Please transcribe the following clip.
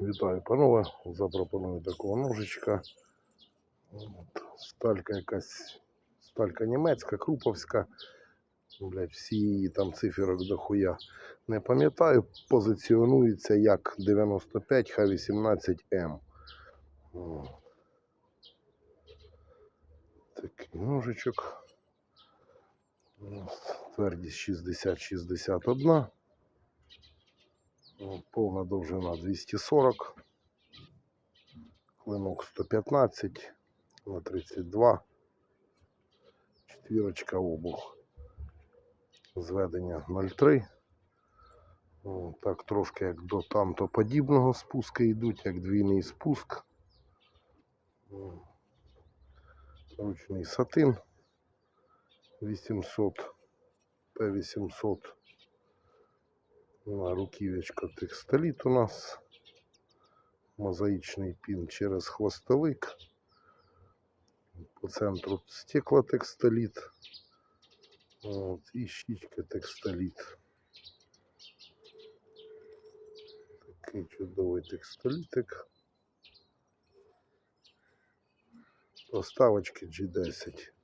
Вітаю, панове. Запропоную такого ножичка. От, сталька якась, сталька німецька, круповська. Блять, всі її там циферок дохуя. Не пам'ятаю, позиціонується як 95 Х18М. О. Такий ножичок. Твердість 60-61. О, Повна довжина 240. Клинок 115 на 32. Четвірочка обух. Зведення 0,3. Так трошки як до тамто подібного спуска йдуть, як двійний спуск. Ручний сатин 800 П800. На руківечко текстоліт у нас. Мозаїчний пін через хвостовик. По центру стеклотекстоліт. От, і щічка текстоліт. Такий чудовий текстолітик. Поставочки G10.